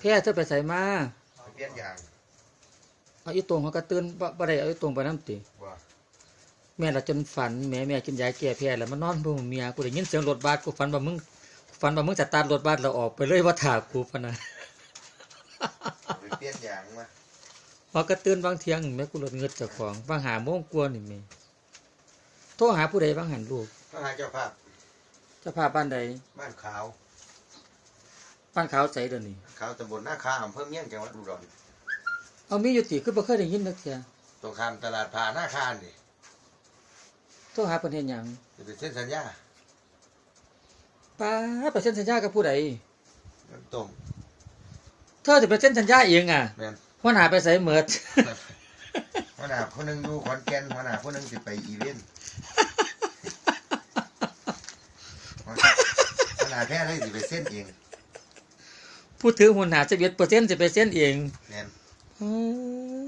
แพ้เธอไปใส่มาไปเปลี่ยนยางเอาอีตรงเขาก็ตื่นบ่บ่ได้เอาอีตรงไปน้ำติว่าแม่ละจนฝันแม่แม่กินยาแก้แพ้แล้วมานอนบ่เมียกูได้ยินเสียงรถบัสกูฝันว่ามึงฝันว่ามึงจะตาร์ทรถบัสแล้วออกไปเลยว่าถากูพะนะไปเปลี่ยนยางมาพอก็ตื่นบางเที่ยงแม่กูรถเงิดเจ้าของบางหาโมงกว่านี่แม่โทรหาผู้ใดบางหันลูกก็หาเจ้าภาพเจะพาพบ้านใดบ้านขาว บ้านขาวใสเดี๋ยวนี้ขาวตำบลหน้าคาอำเภอเมียงจังหวัดอุดรเอามีอยู่ติคือบ่เคยได้ยินนักเที่ยตรงข้ามตลาดพาหน้าคานี่โทรหาเพิ่นเฮ็ดหยังจะเป็นเส้นสัญญาป้าไปเซ็นสัญญากับผู้ใดน้ำต้มเธอสิไปเซ็นสัญญาเองอะแม่นหัวหน้าไปใส่เหมิด หัวหน้าคนหนึงอยู่ขอนแก่นหัวหน้าคนหนึงสิไปอีเวนต์หัวหน้าแท้เลยสิไปเส้นเอง ผู้ถือหุ้นหา11%สิไปเซ็นเองแม่นอืม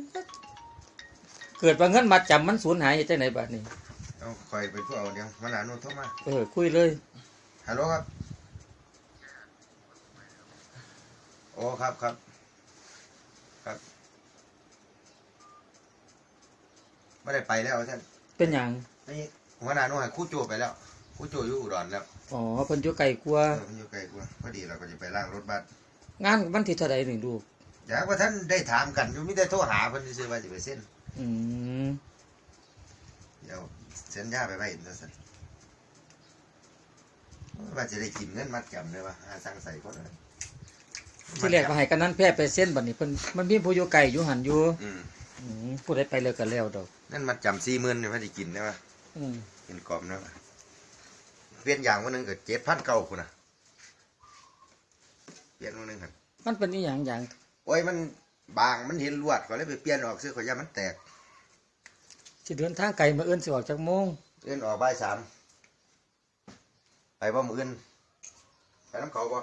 เกิดว่าเงินมาจำมันสูญหายจังไหนบัดนี้ต้องคอยไปผู้เอาเดี๋ยวหัวหน้าโน้นโทรมาเออ คุยเลย ฮัลโหลครับ โอ้ครับครับ ครับไม่ได้ไปแล้วท่านเป็นหยังนี่หัวหน้าโน้นให้ครู่โจไปแล้วครู่โจอยู่อุดรแล้วอ๋อเพิ่นอยู่ไกลกว่าเออมันอยู่ไกลกว่าพอดีเราก็จะไปล้างรถบัส งานวันที่เท่าใดนี่ลูกอยากว่าท่านได้ถามกันอยู่ไมแต่ได้โทรหาเพิ่นซื้อๆว่าจะไปเส้นอืมเดี๋ยวเซ็นยาไปไว้อินเตอร์สันว่าจะได้กินเงินมัดจำเลยว่าหาสั่งใส่คนเลยที่แรกว่าให้กันนั้นแพ้ไปเซ็นบัดนี้เพิ่นมันมีผู้อยู่ไกลอยู่หันอยู่อืมอืมผู้ใดไปเลยก็แล้วดอก นั่นมัดจำสี่หมื่นเนี่ยว่าจะกินได้ปะอืมกินกรอบนะวะเปลี่ยนอย่างวันหนึงก็เจ็ดพันเก้าคุณนะเปลี่ยนวันหนึงครับมันเป็นอีหยังอย่างโอ้ยมันบางมันเห็นลวดก็เลยไปเปลี่ยนออกซื้อขอยามันแตกสิเดินทางไกลมาเอื้นสิออกจากโมงเอื่นออกบ่ายสามไปบ่มืออื่นไปน้ำเขาบ่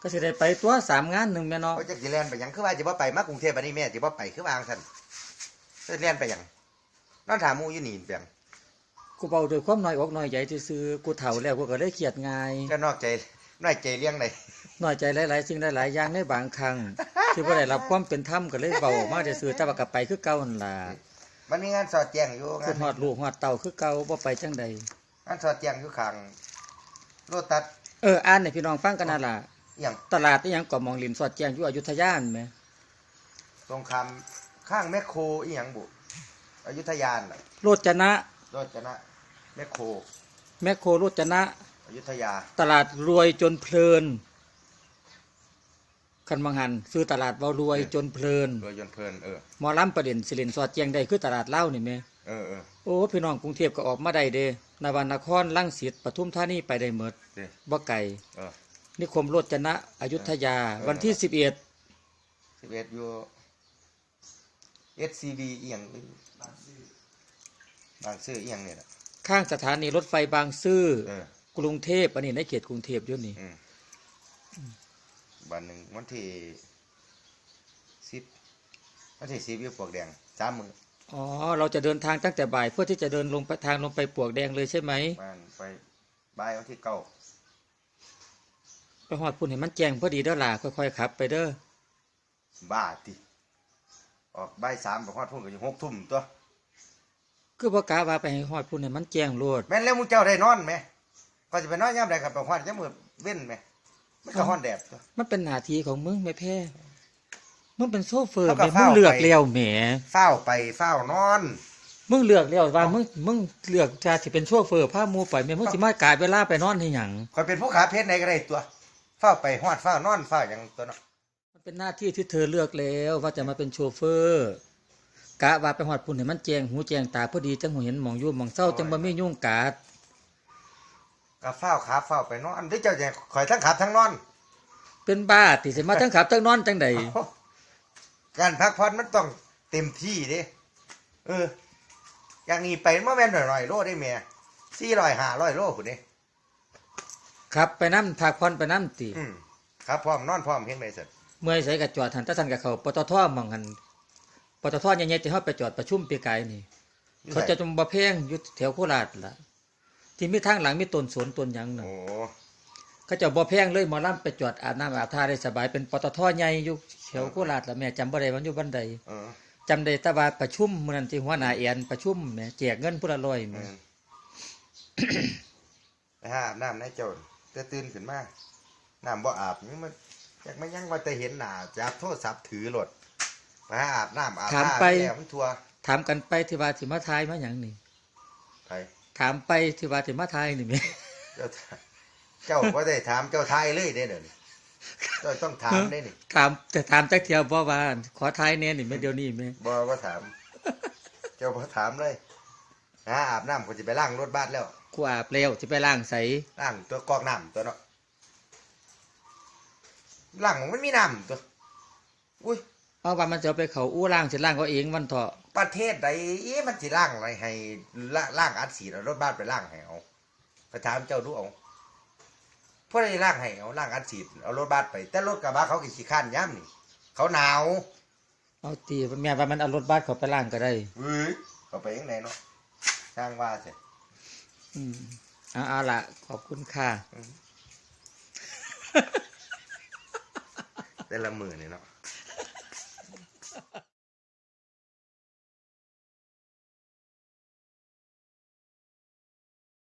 ก็สิได้ไปตัวสามงานหนึงแม่เนาะเขาจะกี่แลนไปหยังคือว่าจะบ่ไปมากรุงเทพอันนี้แม่จะบ่ไปคือวางท่านจะแลนไปหยังนอนถามหมูอยู่นี่เปียงกูเบาด้วยความน้อยอกน้อยใจซื่อๆกูเฒ่าแล้วกูก็เลยเครียดง่ายจะนอกใจ น้อยใจเลี้ยงเลยน้อยใจหลายๆสิ่งหลายๆอย่างในบางครั้งที่บ่ได้รับความเป็นธรรมก็เลยเบาออกมาซื่อๆแต่ว่าก็ไปคือเก่าหั่นล่ะมันมีงานสอดแจ้งอยู่คืงาอนฮอดลูกฮอดเต่าคือเก่าบ่ไปจังใดงานสอดแจ้งอยู่ข้างโลตัสเอออ่านให้พี่น้องฟังกันนั่นล่ะอหย่างตลาดอีหยังก็มองริมสอดแจ้งอยู่อยุธยานั่นแหมตรงคำข้างแมคโครอีหยังบุอยุธยานน่ะโรจนะโรจนะแมคโครแมคโครโรจนะอ ยุธยา ตลาดรวยจนเพลินคันบางหันซื้อตลาดเว้ารวยจนเพลินโดยยนต์เพลินเออหมอลํประเด็นสิเล่นสอดแจ้งได้คือตลาดเหล้านี่แหมเออเออโอ้พี่น้องกรุงเทพก็ออกมาได้เด้นวันนครลังสิตปทุมธานีไปได้หมดเด้บ่ไกลเออนิคมโรจนะอยุธยาเออวันที่11สิบเอ็ดอยู่ SCB อีหยังบางซื่ออีหยังเนี่ยนะข้างสถานีรถไฟบางซื่อเออ กรุงเทพอันนี้ในเขตกรุงเทพอยู่นี่อืมวันหนึ่งวันที่สิบวันที่สิบอยู่ปลวกแดงสามมืออ๋อ เราจะเดินทางตั้งแต่บ่าย เพื่อที่จะเดินลงไปทางลงไปปลวกแดงเลยใช่ไหมบ้านไปบ่ายวันที่เก้าไปหอดพุ่นเห็นมันแจ้งพอดีเด้อล่ะค่อยๆขับ ไปเด้อบ้าติออกบ่ายสามไปฮอดพุ่นก็อยู่หกทุ่มตัว คือบ่กะว่าไปให้หอดพุ่นเห็นมันแจ้งโลดแม่นแล้วมูเจ้าได้นอนไหม ก็จะไปนอนย่ำใดกับไปฮอดย่ำมือเว้นไหมมันก็ฮอดแดดตัว มันเป็นหน้าที่ของมึงแม่แพ้มึงเป็นโซเฟอร์แล้วก็แม่มึงเฝ้าเลือกไป แล้วแหมเฝ้าไปเฝ้านอน มึงเลือกแล้วว่ามึงมึงเลือกจะสิเป็นโชเฟอร์พาหมู่ไปแม่มึงสิมากายเวลาไปนอนให้หยังคอยเป็นผู้ขาเพชรในก็ได้ตัวเฝ้าไปฮอดเฝ้านอนเฝ้าอย่างตัวเนาะมันเป็นหน้าที่ที่เธอเลือกแล้วว่าจะมาเป็นโชเฟอร์กะว่าไปหอดพุ่นเห็นมันแจ้งหูแจ้งตาพอดีจังหูเห็นหมองอยู่หมองเศร้าจังบ่มียุ่งกาด ก็เฝ้าขาเฝ้าไปนอนที่เจ้าจะคอยทั้งขับทั้งนอนเป็นบ้าติสิมาทั้งขับทั้งนอนจังใดการพักผ่อนมันต้องเต็มที่เด้เออ อย่างนี้ไปเมื่อแม่นหน่อยๆโลได้เมียสี่ร้อยห้าร้อยโลคุณนี่ครับไปน้ำถากพรไปน้ำติอืมครับพร้อมนอนพร้อมเพียงใดเสร็จเมื่อยใส่กับจอดหันตะสันกับเขาปตทหมองหันปตทใหญ่ๆที่เขาไปจอดประชุมปีกายนี่ เขาจะจมบะเพงอยู่แถวโคราชล่ะ ที่มีทางหลังมีต้นสวนต้นหยังน่ะโอ้เขาเจ้าบ่แพงเลยหมอลำไปจอดอาบน้ำอาบท่าได้สบายเป็นปตทใหญ่อยู่แถวโคราชแล้วแม่จำบ่ได้ว่าอยู่บันใดเออจำได้แต่ว่าประชุมมื้อนั้นที่หัวหน้าเอียนประชุมแหม่แจกเงินผู้ละร้อยเอแหม่อไปหาอาบน้ำในโจรแต่ตื่นขึ้นมาน้ำบ่อาบนี่มันอยากไม่ยังว่าจะเห็นหน้าจับโทรศัพท์ถือรถไปหาอาบน้ำอาบท่าแล้วมันทัวถามกันไปที่ว่าสิมาทายมาหยังนี่ ไป ถามไปที่ว่าสิมาทายนี่แหม่เจ้าเจ้าก็ได้ถามเจ้าทายเลยเด้เดี๋ยวนี้เจ้าต้องถามได้นี่ถามแต่ถามจักเที่ยวบ่ว่า ขอทายแน่นี่แม่เดี๋ยวนี้แม่บ่ก็ถาม เจ้าพอถามเลยนะอาบน้ำก็จะไปล้างรถบ้านแล้วกูอาบแล้วสิไปล้างใสล้างตัวกรอกน้ำตัวเนาะล้างมันไม่มีน้ำตัวอุ้ย เอาว่ามันจะเอาไปเขาอู้ล้างสิล้างเขาเองมันเถาะประเทศใดเอ๊ะมันสิล้างอะไรให้ล่าล้างอัดสีเอารถบ้านไปล้างให้เอาไปถามเจ้าดูเอาเพื่อได้ล้างให้เอาล้างอัดสีเอารถบ้านไป แต่รถกระบะเขาก็ขี้ข้านย้ำนี่เขาหนาวเอาตีแม่ว่ามันเอารถบัสเขาไปล้างก็ได้เฮ้ยเขาไปยังไงเนาะช่างว่าสิอืมเอาเอาละขอบคุณค่ะแต่ละมือเนี่ยเนาะ